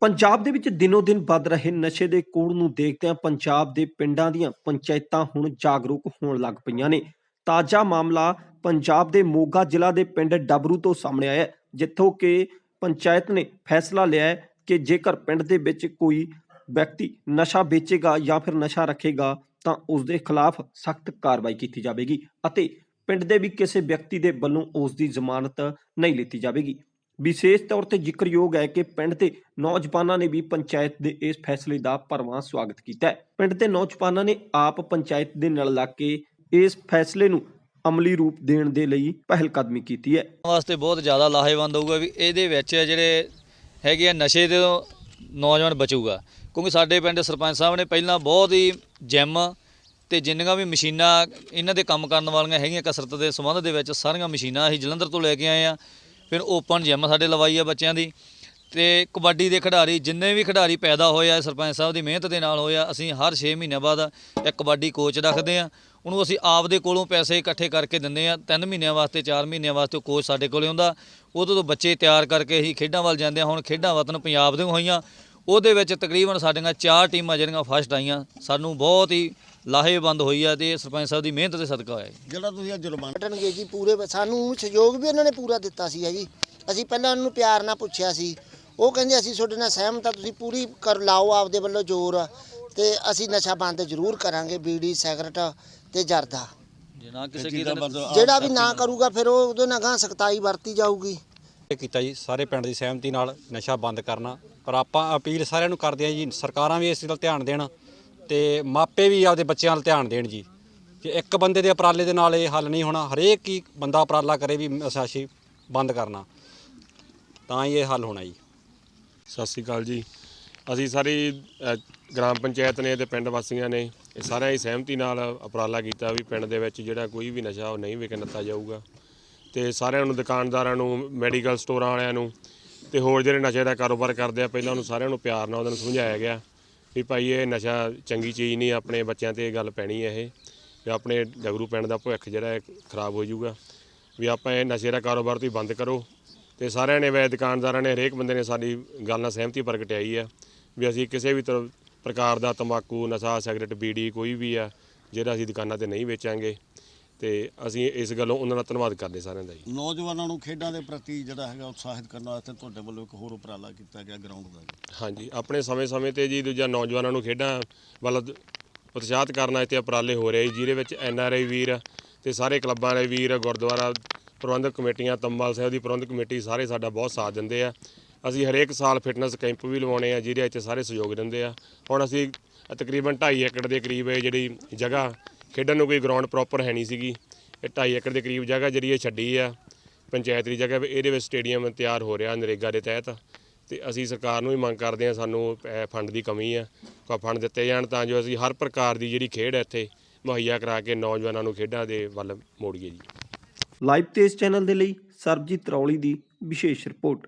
ਪੰਜਾਬ ਦੇ ਵਿੱਚ ਦਿਨੋ-ਦਿਨ ਵੱਧ ਰਹੇ ਨਸ਼ੇ ਦੇ ਕੋੜ ਨੂੰ ਦੇਖਦਿਆਂ ਪੰਜਾਬ ਦੇ ਪਿੰਡਾਂ ਦੀਆਂ ਪੰਚਾਇਤਾਂ ਹੁਣ ਜਾਗਰੂਕ ਹੋਣ ਲੱਗ ਪਈਆਂ ਨੇ। ਤਾਜ਼ਾ ਮਾਮਲਾ ਪੰਜਾਬ ਦੇ ਮੋਗਾ ਜ਼ਿਲ੍ਹਾ ਦੇ ਪਿੰਡ ਡਬਰੂ ਤੋਂ ਸਾਹਮਣੇ ਆਇਆ ਜਿੱਥੋਂ ਕਿ ਪੰਚਾਇਤ ਨੇ ਫੈਸਲਾ ਲਿਆ ਕਿ ਜੇਕਰ ਪਿੰਡ ਦੇ ਵਿੱਚ ਕੋਈ ਵਿਅਕਤੀ ਨਸ਼ਾ ਵੇਚੇਗਾ ਜਾਂ ਫਿਰ ਨਸ਼ਾ ਰੱਖੇਗਾ, ਤਾਂ ਉਸ ਦੇ ਖਿਲਾਫ ਸਖਤ ਕਾਰਵਾਈ ਕੀਤੀ ਜਾਵੇਗੀ ਅਤੇ ਪਿੰਡ ਦੇ ਵੀ ਕਿਸੇ ਵਿਅਕਤੀ ਦੇ ਵੱਲੋਂ ਉਸ ਦੀ ਜ਼ਮਾਨਤ ਨਹੀਂ ਲਿੱਤੀ ਜਾਵੇਗੀ। ਵਿਸ਼ੇਸ਼ ਤੌਰ ਤੇ ਜ਼ਿਕਰਯੋਗ ਹੈ ਕਿ ਪਿੰਡ ਦੇ ਨੌਜਵਾਨਾਂ ਨੇ ਵੀ ਪੰਚਾਇਤ ਦੇ ਇਸ ਫੈਸਲੇ ਦਾ ਭਰਵਾਂ ਸਵਾਗਤ ਕੀਤਾ ਹੈ। ਪਿੰਡ ਦੇ ਨੌਜਵਾਨਾਂ ਨੇ ਆਪ ਪੰਚਾਇਤ ਦੇ ਨਾਲ ਲੱਗ ਕੇ ਇਸ ਫੈਸਲੇ ਨੂੰ ਅਮਲੀ ਰੂਪ ਦੇਣ ਦੇ ਲਈ ਪਹਿਲ ਕਦਮੀ ਕੀਤੀ ਹੈ। ਵਾਸਤੇ ਬਹੁਤ ਜ਼ਿਆਦਾ ਲਾਹੇਵੰਦ ਹੋਊਗਾ ਵੀ ਇਹਦੇ ਵਿੱਚ ਜਿਹੜੇ ਹੈਗੇ ਆ ਨਸ਼ੇ ਦੇ ਨੌਜਵਾਨ ਬਚੂਗਾ। ਕਿਉਂਕਿ ਸਾਡੇ ਪਿੰਡ ਸਰਪੰਚ ਸਾਹਿਬ ਨੇ ਪਹਿਲਾਂ ਬਹੁਤ ਹੀ ਜਿਮ ਤੇ ਜਿੰਨੀਆਂ ਵੀ ਮਸ਼ੀਨਾਂ ਇਹਨਾਂ ਦੇ ਕੰਮ ਕਰਨ ਵਾਲੀਆਂ ਹੈਗੀਆਂ ਕਸਰਤ ਦੇ ਸੰਬੰਧ ਦੇ ਵਿੱਚ ਸਾਰੀਆਂ ਮਸ਼ੀਨਾਂ ਅਸੀਂ ਜਲੰਧਰ ਤੋਂ ਲੈ ਕੇ ਆਏ ਆ ਫਿਰ ਓਪਨ ਜਿਮ ਸਾਡੇ ਲਵਾਈ ਆ ਬੱਚਿਆਂ ਦੀ। ਤੇ ਕਬੱਡੀ ਦੇ ਖਿਡਾਰੀ ਜਿੰਨੇ ਵੀ ਖਿਡਾਰੀ ਪੈਦਾ ਹੋਏ ਆ, ਸਰਪੰਚ ਸਾਹਿਬ ਦੀ ਮਿਹਨਤ ਦੇ ਨਾਲ ਹੋਇਆ, ਅਸੀਂ ਹਰ 6 ਮਹੀਨਿਆਂ ਬਾਅਦ ਇੱਕ ਕਬੱਡੀ ਕੋਚ ਰੱਖਦੇ ਆ ਉਹਨੂੰ ਅਸੀਂ ਆਪ ਦੇ ਕੋਲੋਂ ਪੈਸੇ ਇਕੱਠੇ ਕਰਕੇ ਦਿੰਦੇ ਆ 3 ਮਹੀਨਿਆਂ ਵਾਸਤੇ 4 ਮਹੀਨਿਆਂ ਵਾਸਤੇ ਉਹ ਕੋਚ ਸਾਡੇ ਕੋਲੇ ਆਉਂਦਾ ਉਦੋਂ ਤੋਂ ਬੱਚੇ ਤਿਆਰ ਕਰਕੇ ਅਸੀਂ ਖੇਡਾਂ ਵੱਲ ਜਾਂਦੇ ਆ ਹੁਣ ਖੇਡਾਂ ਵਤਨ ਪੰਜਾਬ ਦੇ ਹੋਈਆਂ। ਉਹਦੇ ਵਿੱਚ ਤਕਰੀਬਨ ਸਾਡੀਆਂ ਚਾਰ ਟੀਮਾਂ ਜਿਹੜੀਆਂ ਫਸਟ ਆਈਆਂ। ਸਾਨੂੰ ਬਹੁਤ ਹੀ ਲਾਹੇਵੰਦ ਹੋਈ ਆ ਤੇ ਸਰਪੰਚ ਸਾਹਿਬ ਦੀ ਮਿਹਨਤ ਦੇ ਸਦਕਾ ਹੋਇਆ ਜਿਹੜਾ ਤੁਸੀਂ ਇਹ ਜੁਰਮਾਨਾ ਜੀ, ਪੂਰੇ ਸਾਨੂੰ ਸਹਿਯੋਗ ਵੀ ਉਹਨਾਂ ਨੇ ਪੂਰਾ ਦਿੱਤਾ ਸੀ ਜੀ ਅਸੀਂ ਪਹਿਲਾਂ ਉਹਨਾਂ ਨੂੰ ਪਿਆਰ ਨਾਲ ਪੁੱਛਿਆ ਸੀ। ਉਹ ਕਹਿੰਦੇ ਅਸੀਂ ਤੁਹਾਡੇ ਨਾਲ ਸਹਿਮਤ ਆ ਤੁਸੀਂ ਪੂਰੀ ਕਰ ਲਾਓ ਆਪਦੇ ਵੱਲੋਂ ਜ਼ੋਰ ਤੇ ਅਸੀਂ ਨਸ਼ਾ ਬੰਦ ਜ਼ਰੂਰ ਕਰਾਂਗੇ ਬੀੜੀ ਸਿਗਰਟ ਤੇ ਜਰਦਾ। ਕਿਸੇ ਕੀ ਜਿਹੜਾ ਵੀ ਨਾ ਕਰੂਗਾ ਫਿਰ ਉਹ ਉਹਦੇ ਨਾਲ ਗਾਂ ਸਖਤਾਈ ਵਰਤੀ ਜਾਊਗੀ। ਇਹ ਕੀਤਾ ਜੀ ਸਾਰੇ ਪਿੰਡ ਦੀ ਸਹਿਮਤੀ ਨਾਲ ਨਸ਼ਾ ਬੰਦ ਕਰਨਾ। ਪਰ ਆਪਾਂ ਅਪੀਲ ਸਾਰਿਆਂ ਨੂੰ ਕਰਦੇ ਹਾਂ ਜੀ ਸਰਕਾਰਾਂ ਵੀ ਇਸ ਵੱਲ ਧਿਆਨ ਦੇਣ ਤੇ ਮਾਪੇ ਵੀ ਆਪਦੇ ਬੱਚਿਆਂ ਵੱਲ ਧਿਆਨ ਦੇਣ ਜੀ। ਕਿ ਇੱਕ ਬੰਦੇ ਦੇ ਉਪਰਾਲੇ ਦੇ ਨਾਲ ਇਹ ਹੱਲ ਨਹੀਂ ਹੋਣਾ ਹਰੇਕ ਹੀ ਬੰਦਾ ਉਪਰਾਲਾ ਕਰੇ ਵੀ ਨਸ਼ਾਸ਼ੀ ਬੰਦ ਕਰਨਾ। ਤਾਂ ਹੀ ਇਹ ਹੱਲ ਹੋਣਾ ਜੀ। ਸਤਿ ਸ੍ਰੀ ਅਕਾਲ ਜੀ। ਅਸੀਂ ਸਾਰੀ ਗ੍ਰਾਮ ਪੰਚਾਇਤ ਨੇ ਤੇ ਪਿੰਡ ਵਾਸੀਆਂ ਨੇ ਇਹ ਸਾਰਿਆਂ ਦੀ ਸਹਿਮਤੀ ਨਾਲ ਉਪਰਾਲਾ ਕੀਤਾ ਵੀ ਪਿੰਡ ਦੇ ਵਿੱਚ ਜਿਹੜਾ ਕੋਈ ਵੀ ਨਸ਼ਾ ਉਹ ਨਹੀਂ ਵਿਕਣ ਦਿੱਤਾ ਜਾਊਗਾ। ਤੇ ਸਾਰਿਆਂ ਨੂੰ, ਦੁਕਾਨਦਾਰਾਂ ਨੂੰ, ਮੈਡੀਕਲ ਸਟੋਰਾਂ ਵਾਲਿਆਂ ਨੂੰ ਤੇ ਹੋਰ ਜਿਹੜੇ ਨਸ਼ੇ ਦਾ ਕਾਰੋਬਾਰ ਕਰਦੇ ਆ, ਪਹਿਲਾਂ ਉਹਨੂੰ ਸਾਰਿਆਂ ਨੂੰ ਪਿਆਰ ਨਾਲ ਉਹਨਾਂ ਨੂੰ ਸਮਝਾਇਆ ਗਿਆ ਵੀ ਭਾਈ ਇਹ ਨਸ਼ਾ ਚੰਗੀ ਚੀਜ਼ ਨਹੀਂ, ਆਪਣੇ ਬੱਚਿਆਂ ਤੇ ਇਹ ਗੱਲ ਪੈਣੀ ਹੈ ਇਹ। ਵੀ ਆਪਣੇ ਡਗਰੂ ਪਿੰਡ ਦਾ ਭਵਿੱਖ ਜਿਹੜਾ ਹੈ, ਖਰਾਬ ਹੋ ਜਾਊਗਾ। ਵੀ ਆਪਾਂ ਇਹ ਨਸ਼ੇ ਦਾ ਕਾਰੋਬਾਰ ਤੁਸੀਂ ਬੰਦ ਕਰੋ। ਤੇ ਸਾਰਿਆਂ ਨੇ ਵੈ ਦੁਕਾਨਦਾਰਾਂ ਨੇ ਹਰੇਕ ਬੰਦੇ ਨੇ ਸਾਡੀ ਗੱਲ ਨਾਲ ਸਹਿਮਤੀ ਪ੍ਰਗਟਾਈ ਆ ਵੀ ਅਸੀਂ ਕਿਸੇ ਵੀ ਤਰ੍ਹਾਂ ਪ੍ਰਕਾਰ ਦਾ ਤੰਬਾਕੂ ਨਸ਼ਾ ਸਿਗਰਟ ਬੀੜੀ ਕੋਈ ਵੀ ਆ ਜਿਹੜਾ ਅਸੀਂ ਦੁਕਾਨਾਂ ਤੇ ਨਹੀਂ ਵੇਚਾਂਗੇ ਤੇ ਅਸੀਂ ਇਸ ਗੱਲੋਂ ਉਹਨਾਂ ਦਾ ਧੰਨਵਾਦ ਕਰਦੇ ਸਾਰਿਆਂ ਦਾ ਜੀ ਨੌਜਵਾਨਾਂ ਨੂੰ ਖੇਡਾਂ ਦੇ ਪ੍ਰਤੀ ਜਿਹੜਾ ਹੈਗਾ ਉਤਸ਼ਾਹਿਤ ਕਰਨ ਵਾਸਤੇ ਤੁਹਾਡੇ ਵੱਲੋਂ ਇੱਕ ਹੋਰ ਉਪਰਾਲਾ ਕੀਤਾ ਗਿਆ ਗਰਾਊਂਡ ਦਾ। ਹਾਂਜੀ ਆਪਣੇ ਸਮੇਂ-ਸਮੇਂ ਤੇ ਜੀ ਦੂਜਾ ਨੌਜਵਾਨਾਂ ਨੂੰ ਖੇਡਾਂ ਵੱਲ ਉਤਸ਼ਾਹਤ ਕਰਨਾ ਇੱਥੇ ਉਪਰਾਲੇ ਹੋ ਰਹੇ ਜੀ ਜਿਹਦੇ ਵਿੱਚ ਐਨ ਆਰ ਆਈ ਵੀਰ ਤੇ ਸਾਰੇ ਕਲੱਬਾਂ ਦੇ ਵੀਰ ਗੁਰਦੁਆਰਾ ਪ੍ਰਬੰਧਕ ਕਮੇਟੀਆਂ, ਤੰਬਾਲ ਸਾਹਿਬ ਦੀ ਪ੍ਰਬੰਧਕ ਕਮੇਟੀ ਸਾਰੇ ਸਾਡਾ ਬਹੁਤ ਸਾਥ ਦਿੰਦੇ ਆ। ਅਸੀਂ ਹਰੇਕ ਸਾਲ ਫਿਟਨੈਸ ਕੈਂਪ ਵੀ ਲਵਾਉਣੇ ਆ, ਜਿਹਦੇ ਵਿੱਚ ਸਾਰੇ ਸਹਿਯੋਗ ਦਿੰਦੇ ਆ। ਹੁਣ ਅਸੀਂ ਤਕਰੀਬਨ 2.5 ਏਕੜ ਦੇ ਕਰੀਬ ਇਹ ਜਿਹੜੀ ਜਗ੍ਹਾ ਖੇਡਣ ਨੂੰ ਕੋਈ ਗਰਾਊਂਡ ਪ੍ਰੋਪਰ ਹੈ ਨਹੀਂ ਸੀਗੀ। ਇਹ 2.5 ਏਕੜ ਦੇ ਕਰੀਬ ਜਗ੍ਹਾ ਜਿਹੜੀ ਇਹ ਛੱਡੀ ਆ, ਪੰਚਾਇਤ ਦੀ ਜਗ੍ਹਾ ਇਹਦੇ ਵਿੱਚ ਸਟੇਡੀਅਮ ਤਿਆਰ ਹੋ ਰਿਹਾ ਨਰੇਗਾ ਦੇ ਤਹਿਤ। ਤੇ ਅਸੀਂ ਸਰਕਾਰ ਨੂੰ ਵੀ ਮੰਗ ਕਰਦੇ ਹਾਂ ਸਾਨੂੰ ਫੰਡ ਦੀ ਕਮੀ ਆ। ਕੋਈ ਫੰਡ ਦਿੱਤੇ ਜਾਣ ਤਾਂ ਜੋ ਅਸੀਂ ਹਰ ਪ੍ਰਕਾਰ ਦੀ ਜਿਹੜੀ ਖੇਡ ਹੈ ਇੱਥੇ ਮੁਹੱਈਆ ਕਰਾ ਕੇ ਨੌਜਵਾਨਾਂ ਨੂੰ ਖੇਡਾਂ ਦੇ ਵੱਲ ਮੋੜੀਏ ਜੀ। ਲਾਈਵ ਤੇਜ਼ ਚੈਨਲ ਦੇ ਲਈ ਸਰਬਜੀਤ ਰੌਲੀ ਦੀ ਵਿਸ਼ੇਸ਼ ਰਿਪੋਰਟ।